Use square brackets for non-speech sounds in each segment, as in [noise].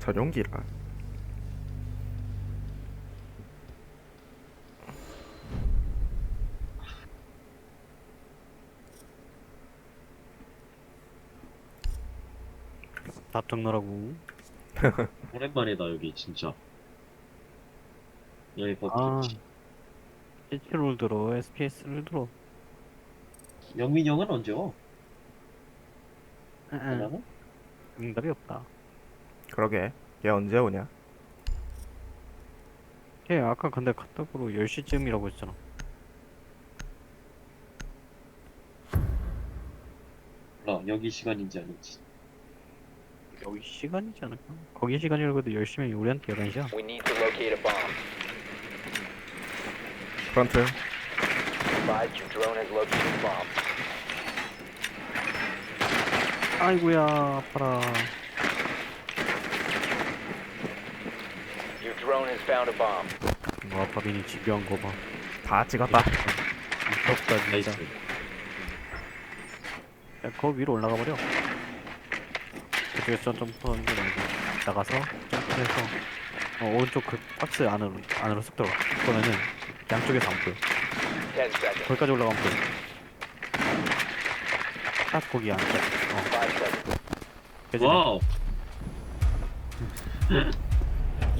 전용기라. 답정 너라고. [laughs] 오랜만이다 여기 진짜 여기 아. 버튼 CT를 들어, SPS를 들어. 영민 형은 언제 와? 응. 하나는? 응답이 없다. 그러게. 얘 언제 오냐? 걔 아까 근데 카톡으로 10시쯤이라고 했잖아. 몰라 여기 시간인지 아닌지 여기 시간이지 않을까? 거기 시간이라고 해도 10시면 우리한테 11시야. We need to locate a bomb. 프런트. Advise your drone has located a bomb. 아이고야, 아파라. Your drone has found a bomb. 뭐 아파비니 집요한 거 봐. 다 찍었다. 무섭다 나이스 진짜. 야, 거 위로 올라가 버려. 그쪽에서 점프하는 게 아니고 나가서 점프해서 어, 오른쪽 그 박스 안으로 안으로 쏙 들어가. 그러면은 양쪽에서 안 보여. 10 seconds. 거기까지 올라가면 보여. 딱 거기 안쪽. 어, 5 seconds. 그지? 와우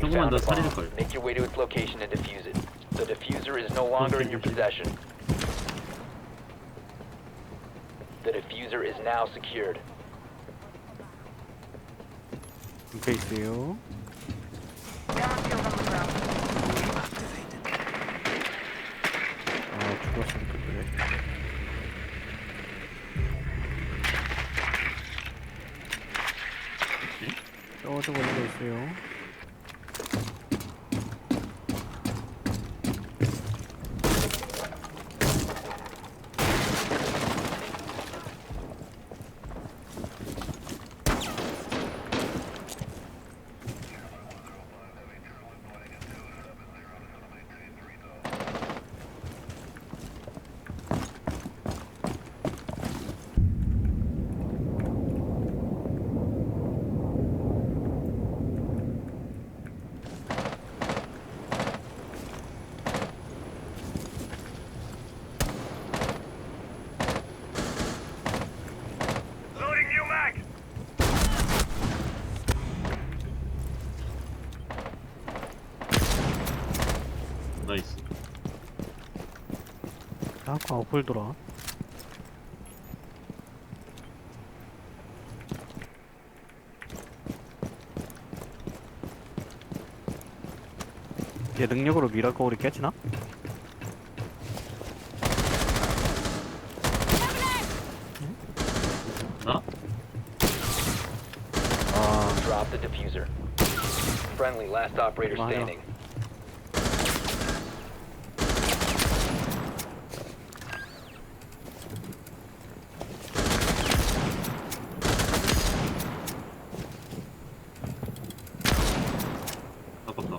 You 조금만 found 더 a bomb. 살릴걸 Make your way to its location and defuse it. The diffuser is no longer in your possession. The diffuser is now secured. 이렇게 있어요. 아 죽었으면 또 그래. 저쪽 올라가 있어요. 나이스 아까 어플 돌아. 얘 능력으로 미라클 우리 깨지나? 나? 아, Drop the diffuser. Friendly, last operator Wow. standing. 아깝다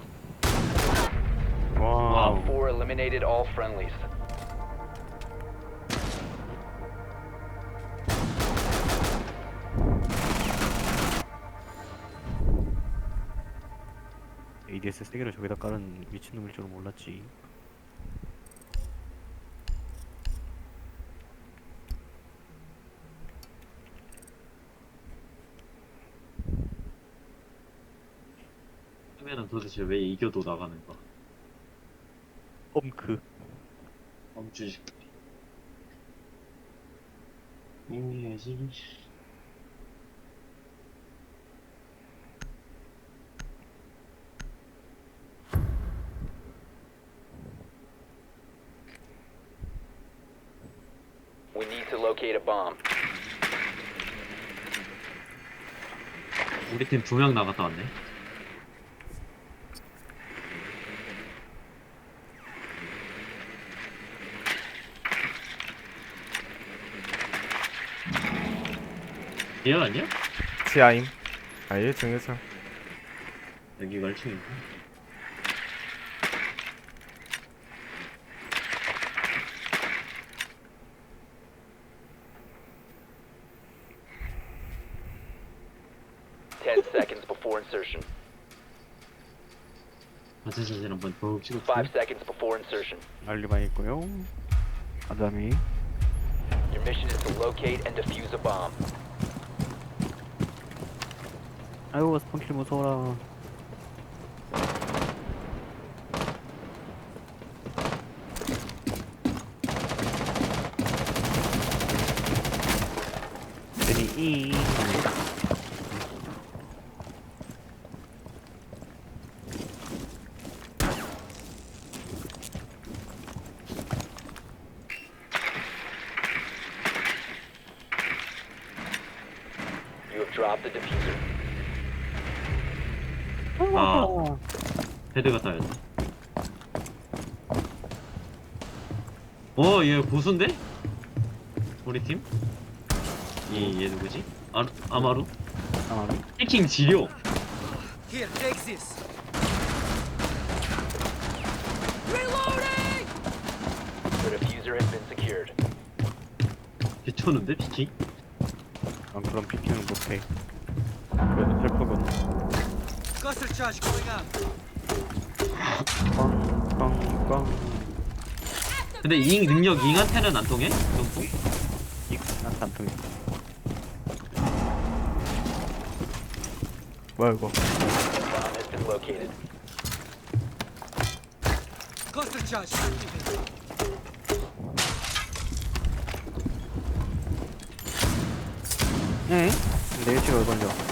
와. 와우. 4 friendlies. ADS 세 개를 저기다 깔은 미친놈일 줄은 몰랐지. 하면은 도대체 왜 이겨도 나가는가 험크. 엄주식 이해야지 We need to locate a bomb. 우리 팀 두 명 나갔다 왔네 얘 아니야? 지하임. 아, 1층, 1층. 여기가 1층인가? Ten seconds before insertion. 아차차차 한번 더 찍어. Five seconds before insertion. 알리바이 있고요. 아담이 Your mission is to locate and defuse a bomb. 아이고 스펀킬 무서워라. 괜히 이 You have dropped the diffuser. 아. 헤드가 따였다. 어, 얘 고수인데? 우리 팀? 이, 얘 누구지? 아, 아마루? 아마 해킹 지려. Here, take this. The diffuser has been secured. 개쳤는데, 피킹? 난 그런 피킹을 못해. Cluster charge going up. 빵빵빵. 근데 잉 능력 잉한테는 안 통해? 점프? 이난 안 통해. 뭐야 이거 Bomb has been located. Cluster charge activated. 응? 내 위치가 왜걸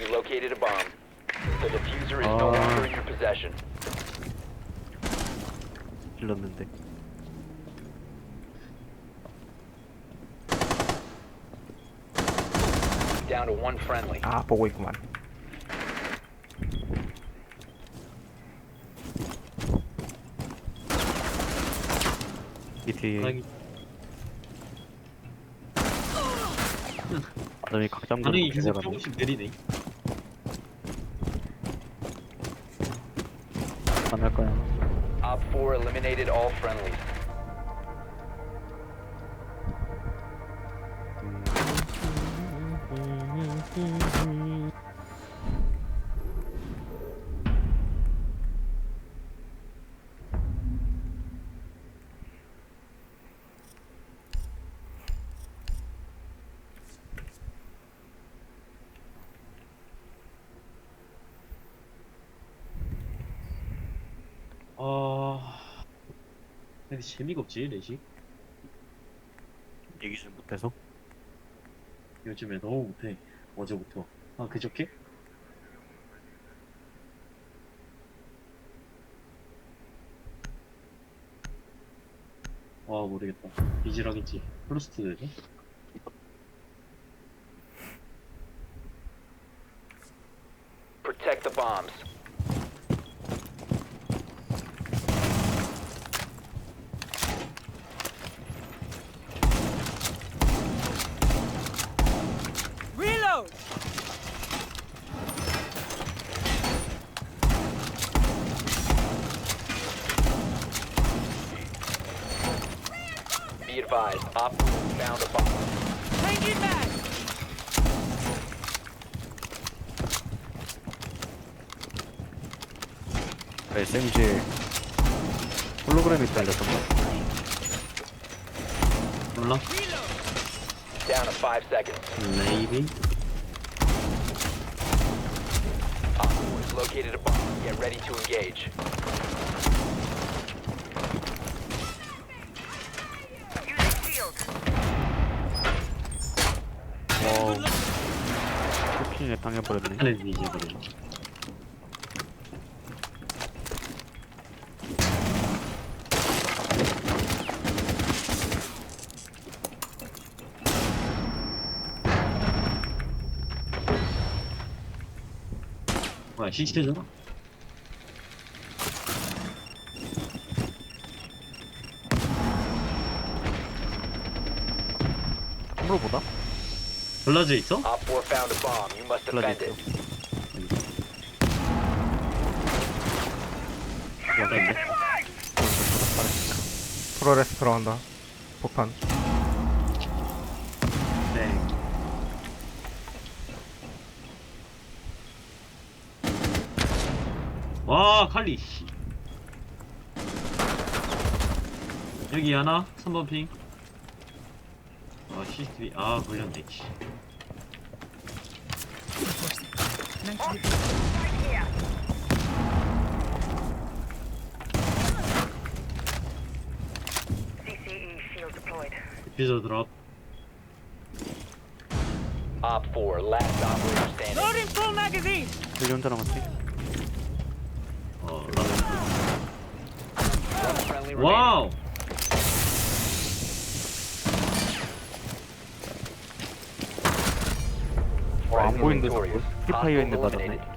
You located a bomb. The diffuser is no Ah. longer in your possession. 질렀는데. Down to one friendly. 아 보고 있구만 이 뒤에 반응이, 아담이 각잠 반응이 걸고 계속 계속 조금씩 느리네. Op 4 eliminated all friendlies. 아. [laughs] 근데 재미가 없지, 레식? 얘기 좀 못해서. 요즘에 너무 못해. 어제부터. 아, 그저께? 아, 모르겠다. 비질하겠지. 플러스트 되죠? Be advised, Op 4 found a bomb. Changing mag! SMG 홀로그램이 달렸던가? 몰라? Down to five seconds. 레이비? Op 4 has located a bomb. Get ready to engage. 쇼핑에 당해버렸네. 하는 비질거려. 뭐야, 시체잖아? 블라즈 있어? Op 4 found a bomb. You must defend Bloody it. 여기인데? 프로레스 들어간다 폭탄 네. 와 칼리 씨. 여기 하나 3번 핑. 아 CCTV 아 걸렸네. 씨. CCE shield deployed. 디퓨저 드랍. Op 4, last operator standing. Loading full magazine. 여기 혼자 남았지? 어 라면. One friendly remaining. 와우. 안 보이는데 자꾸. 프리파이어 있는 eliminated.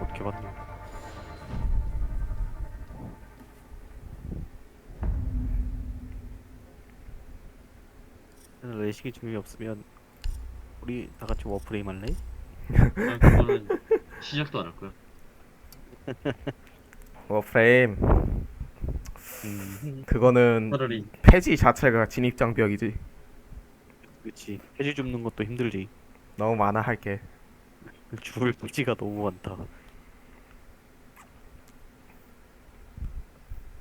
어떻게 봤냐 레식이 재미없으면 우리 다 같이 워프레임 할래? 아, 그거는 시작도 안 할 거야. [laughs] 워프레임 음. 그거는 차라리. 폐지 자체가 진입장벽이지. 그치. 해지 줍는 것도 힘들지. 너무 많아 할게. [laughs] 죽을 부지가 너무 많다.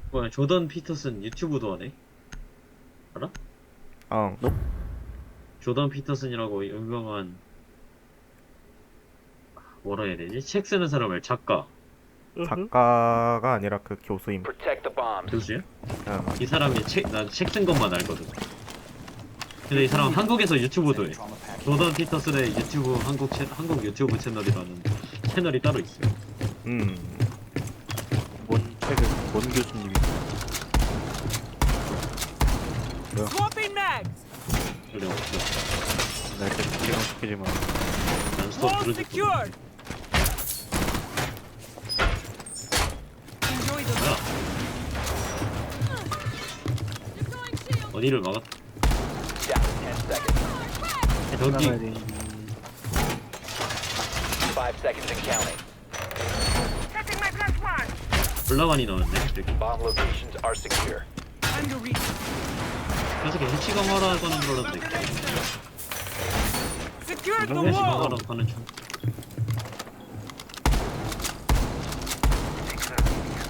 뭐야 조던 피터슨 유튜브도 하네. 알아? 어. 조던 피터슨이라고 유명한 뭐라 해야 되지? 책 쓰는 사람을 작가 작가가 아니라 그 교수임. 교수야? 어. 이 사람이 책난책 쓴 것만 알거든. 근데 이 사람 한국에서 유튜브도 해. 조던 피터슨의 유튜브 한국 채, 한국 유튜브 채널이라는 채널이 따로 있어요. 음 뭔 책을 뭔 교수님이 mags. 그래 없어. 날 때문에 신경 시키지 마 난 스톱 Wall 들어줄 거야. 어디를 막았? Down to 10 seconds. 저기 나가야 돼. 5 seconds and counting. Setting my plus one. 블라만이 나왔네. 저기. Bomb locations are secure. time to reach. 그래서 걔 해치 강화라 하는 the 해치 wall. 강화라 하는 중.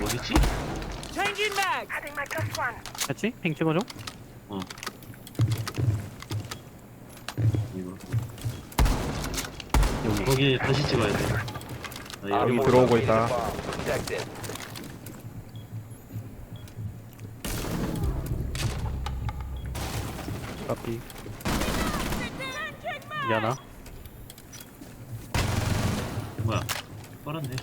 어디지? Changing mags. Adding my plus one. 했지? 핑 찍어줘? 어. 이거. 여기 거기 다시 찍어야 돼. 나 Op 여기 여기 4 들어오고 있다. 카피 미안하 뭐야? 빨았네.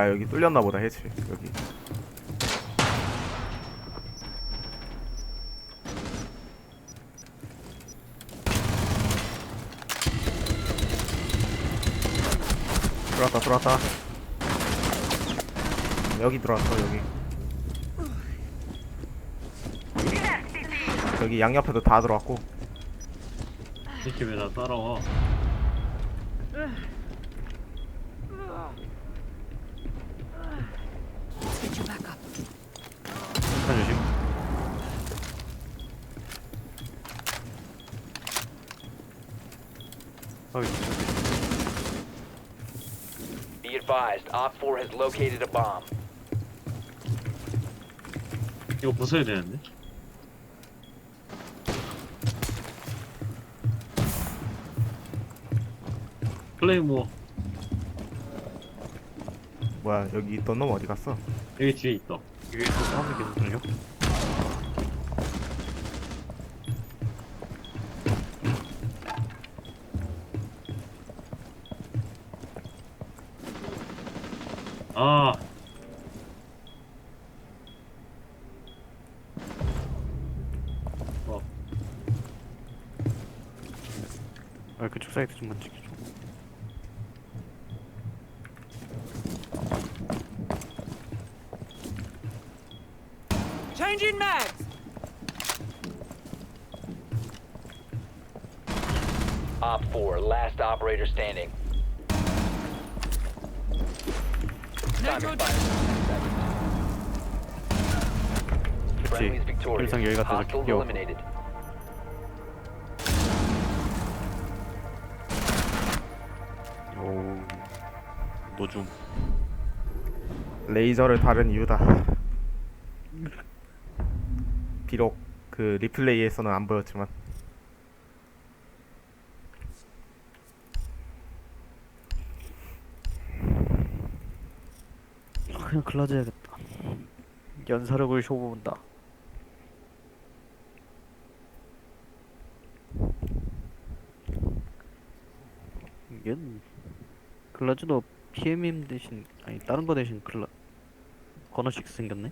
야 여기 뚫렸나 보다 해치 여기. 들어왔다 들어왔다. 여기 들어왔어 여기. 여기 양옆에도 다 들어왔고. 이렇게 왜 나 따라와? 폭탄 조심 아이 Be advised, Op 4 has located a bomb. 이거 부숴야 되는데. 플레이모 뭐야 여기 있던 놈 어디 갔어 여기 뒤에 있다. 위에서 사운드 계속 들려? 사이트 좀만 지켜줘 Changing mags. Op 4, last operator standing. Time Nitro expired. Friendly's 그치 victorious. 일상 여기 갖다 Hostiles 저 끼워 eliminated. 노줌 레이저를 다른 이유다. 비록 그 리플레이에서는 안 보였지만. 그냥 글라즈야겠다. 연사력을 쇼본다. 이건 글라즈도 PMM 대신 아니 다른 거 대신 글라 건어식 생겼네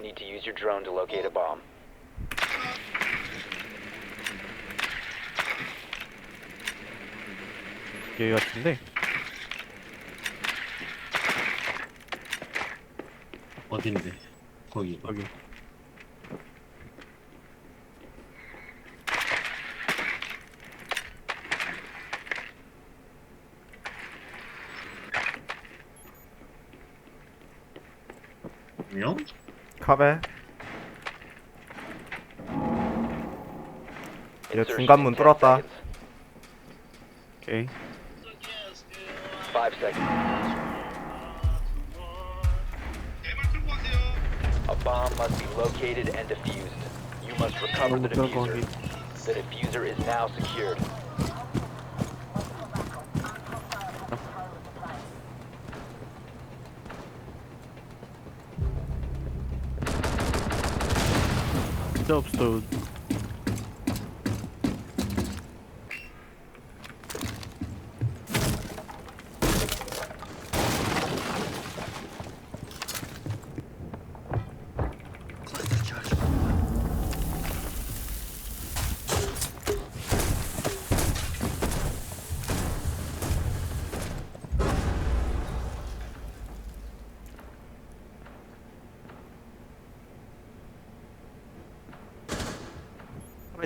Need to use your drone to locate a bomb. 여기 같은데 어딘데 거기 여기 명? 카베 이제 중간 문 in 10 뚫었다. 오케이 5 seconds. bomb must be located and defused. You must recover the defuser. The defuser is now secured. Dope stone.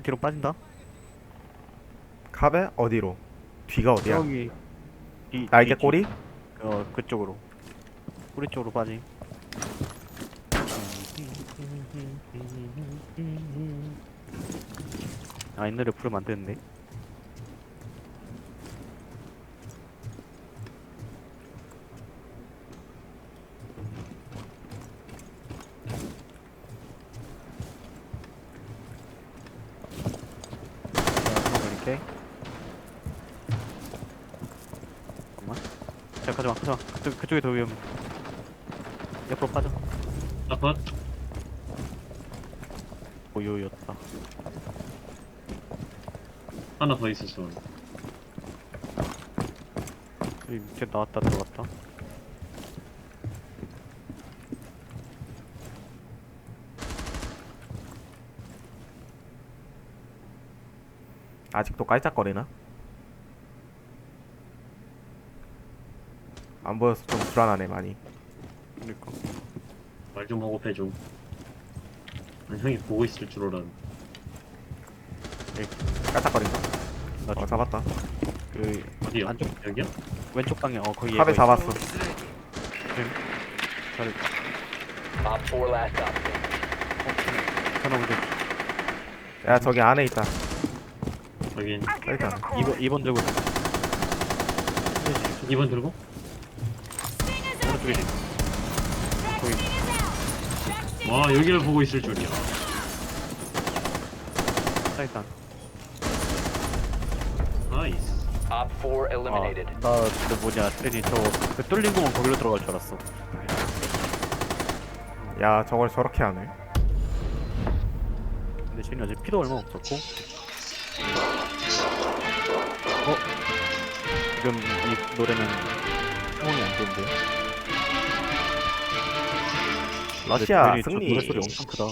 뒤로 빠진다 카베 어디로? 뒤가 어디야? 여기 이, 날개 이- 꼬리? 어 그쪽으로 꼬리 쪽으로 빠지 아 부르면 안 되는데 자, 이렇게 잠깐만 자 가져와 가져와. 그쪽, 그쪽이 더 위험해 옆으로 빠져. 아팟? 보요였다. 하나 더 있었어 여기 밑에 나왔다 들어갔다. 아직도 깔짝거리나? 안 보여서 좀 불안하네 많이. 그니까 말 좀 하고 빼줘 아니, 형이 보고 있을 줄 알았는데 깔짝거린다. 나 어 잡았다. 그 어디요? 안쪽 여기요? 왼쪽 방향 어 거기 카베 얘가 잡았어. 있어. 잘 Op 4 last stop standing. 전화 오죠 야 저기 안에 있다. 여기 있다. 2번 2번 들고 있어. 2번 들고? 거기 와 여기를 보고 있을 줄이야. 사이탄 나이스. Op 4 eliminated. 아나그 뭐냐 트레니 저그 뚫린 구멍 거기로 들어갈 줄 알았어. 야 저걸 저렇게 하네. 근데 쟤는 아직 피도 얼마 없었고. 어? 지금 이 노래는 상황이 안 좋은데 러시아 근데 저 승리. 노래 소리 엄청 크다